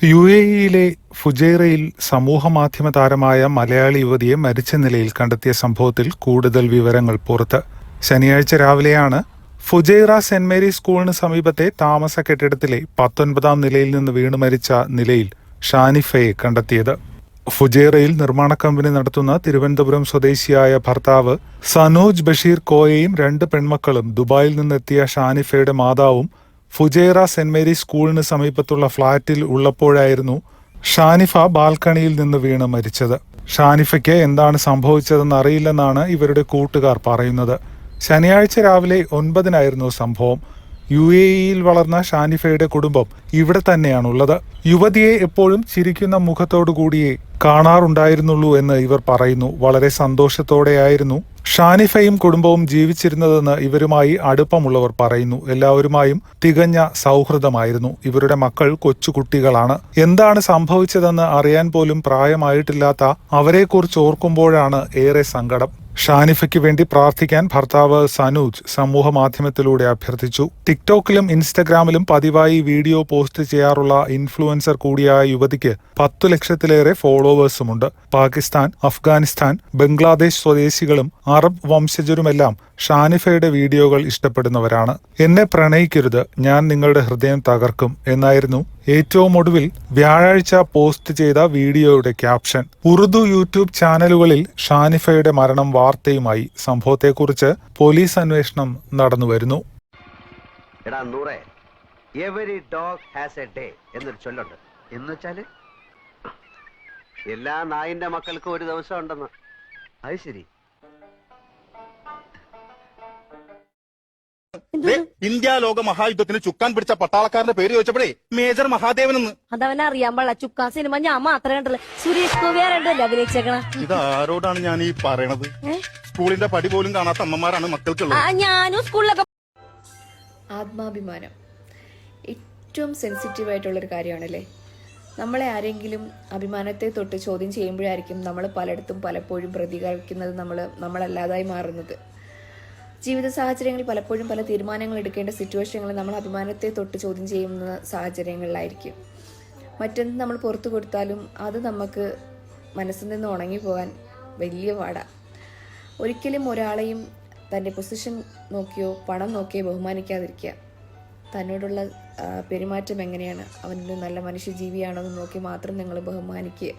U A ഇയിലെ ഫുജൈറയിൽ സമൂഹമാധ്യമ താരമായ മലയാളി യുവതിയെ മരിച്ച നിലയിൽ കണ്ടെത്തിയ സംഭവത്തിൽ കൂടുതൽ വിവരങ്ങൾ പുറത്ത്. ശനിയാഴ്ച രാവിലെയാണ് ഫുജൈറ സെന്റ് മേരി സ്കൂളിന് സമീപത്തെ താമസ കെട്ടിടത്തിലെ പത്തൊൻപതാം നിലയിൽ നിന്ന് വീണു മരിച്ച നിലയിൽ ഷാനിഫയെ കണ്ടെത്തിയത്. ഫുജേറയിൽ നിർമ്മാണ കമ്പനി നടത്തുന്ന തിരുവനന്തപുരം സ്വദേശിയായ ഭർത്താവ് സനോജ് ബഷീർ കോയയും രണ്ട് പെൺമക്കളും ദുബായിൽ നിന്നെത്തിയ ഷാനിഫയുടെ മാതാവും ഫുജൈറ സെന്റ് മേരി സ്കൂളിന് സമീപത്തുള്ള ഫ്ളാറ്റിൽ ഉള്ളപ്പോഴായിരുന്നു ഷാനിഫ ബാൽക്കണിയിൽ നിന്ന് വീണ് മരിച്ചത്. ഷാനിഫയ്ക്ക് എന്താണ് സംഭവിച്ചതെന്ന് അറിയില്ലെന്നാണ് ഇവരുടെ കൂട്ടുകാർ പറയുന്നത്. ശനിയാഴ്ച രാവിലെ ഒൻപതിനായിരുന്നു സംഭവം. യു എ ഇയിൽ വളർന്ന ഷാനിഫയുടെ കുടുംബം ഇവിടെ തന്നെയാണുള്ളത്. യുവതിയെ എപ്പോഴും ചിരിക്കുന്ന മുഖത്തോടു കൂടിയേ കാണാറുണ്ടായിരുന്നുള്ളൂ എന്ന് ഇവർ പറയുന്നു. വളരെ സന്തോഷത്തോടെയായിരുന്നു ഷാനിഫയും കുടുംബവും ജീവിച്ചിരുന്നതെന്ന് ഇവരുമായി അടുപ്പമുള്ളവർ പറയുന്നു. എല്ലാവരുമായും തികഞ്ഞ സൗഹൃദമായിരുന്നു. ഇവരുടെ മക്കൾ കൊച്ചുകുട്ടികളാണ്. എന്താണ് സംഭവിച്ചതെന്ന് അറിയാൻ പോലും പ്രായമായിട്ടില്ലാത്ത അവരെക്കുറിച്ച് ഓർക്കുമ്പോഴാണ് ഏറെ സങ്കടം. ഷാനിഫയ്ക്ക് വേണ്ടി പ്രാർത്ഥിക്കാൻ ഭർത്താവ് സനൂജ് സമൂഹ മാധ്യമത്തിലൂടെ അഭ്യർത്ഥിച്ചു. ടിക്ടോക്കിലും ഇൻസ്റ്റഗ്രാമിലും പതിവായി വീഡിയോ പോസ്റ്റ് ചെയ്യാറുള്ള ഇൻഫ്ലുവൻസർ കൂടിയായ യുവതിക്ക് പത്തു ലക്ഷത്തിലേറെ ഫോളോവേഴ്സുമുണ്ട്. പാകിസ്ഥാൻ അഫ്ഗാനിസ്ഥാൻ ബംഗ്ലാദേശ് സ്വദേശികളും അറബ് വംശജരുമെല്ലാം ഷാനിഫയുടെ വീഡിയോകൾ ഇഷ്ടപ്പെടുന്നവരാണ്. എന്നെ പ്രണയിക്കരുത് ഞാൻ നിങ്ങളുടെ ഹൃദയം തകർക്കും എന്നായിരുന്നു ഏറ്റവും ഒടുവിൽ വ്യാഴാഴ്ച പോസ്റ്റ് ചെയ്ത വീഡിയോയുടെ ക്യാപ്ഷൻ. ഉറുദു യൂട്യൂബ് ചാനലുകളിൽ ഷാനിഫയുടെ മരണം വാർത്തയുമായി സംഭവത്തെക്കുറിച്ച് പോലീസ് അന്വേഷണം നടന്നുവരുന്നു every dog has a day ചൊല്ലുണ്ട്. എന്ന് എല്ലാ നായിന്റെ മക്കൾക്കും ഒരു ദിവസം ഉണ്ടെന്ന്. അത് ശരി. ഇന്ത്യ ലോക മഹായുദ്ധത്തിന് ചുക്കാൻ പിടിച്ച പട്ടാളക്കാരന്റെ പേര് ചോദിച്ചപ്പോഴേ മേജർ മഹാദേവൻ എന്ന്. അതവനെ അറിയാൻ പാടില്ല. ചുക്കാൻ സിനിമ ഞാൻ മാത്രമേ കണ്ടുള്ളൂ സുരേഷ് ഗോപി ആരണ്ടല്ലേ അഭിനയിച്ചേക്കണ? ഇത് ആരോടാണ് ഞാൻ ഈ പറയണത്? സ്കൂളിന്റെ പടി പോലും കാണാത്ത അമ്മമാരാണ് മക്കൾക്കുള്ളത്. ഞാനും സ്കൂളിലൊക്കെ ആത്മാഭിമാനം. ഏറ്റവും സെൻസിറ്റീവ് ആയിട്ടുള്ള ആയിട്ടുള്ളൊരു കാര്യമാണല്ലേ? നമ്മളെ ആരെങ്കിലും അഭിമാനത്തെ തൊട്ട് ചോദ്യം ചെയ്യുമ്പോഴായിരിക്കും നമ്മൾ പലയിടത്തും പലപ്പോഴും പ്രതികരിക്കുന്നത് നമ്മൾ നമ്മളല്ലാതായി മാറുന്നത്. ജീവിത സാഹചര്യങ്ങളിൽ പലപ്പോഴും പല തീരുമാനങ്ങൾ എടുക്കേണ്ട സിറ്റുവേഷനുകൾ നമ്മൾ അഭിമാനത്തെ തൊട്ട് ചോദ്യം ചെയ്യുന്ന സാഹചര്യങ്ങളിലായിരിക്കും. മറ്റെന്ത് നമ്മൾ പുറത്തു കൊടുത്താലും അത് നമുക്ക് മനസ്സിൽ നിന്ന് ഉണങ്ങി പോകാൻ വലിയ പാടാണ് ഒരിക്കലും ഒരാളെയും തന്റെ പൊസിഷൻ നോക്കിയോ പണം നോക്കിയോ ബഹുമാനിക്കാതിരിക്കുക. തന്നോടുള്ള പെരുമാറ്റം എങ്ങനെയാണ്? അവനൊരു നല്ല മനുഷ്യജീവിയാണോ എന്ന് നോക്കി മാത്രം നിങ്ങൾ ബഹുമാനിക്കുക.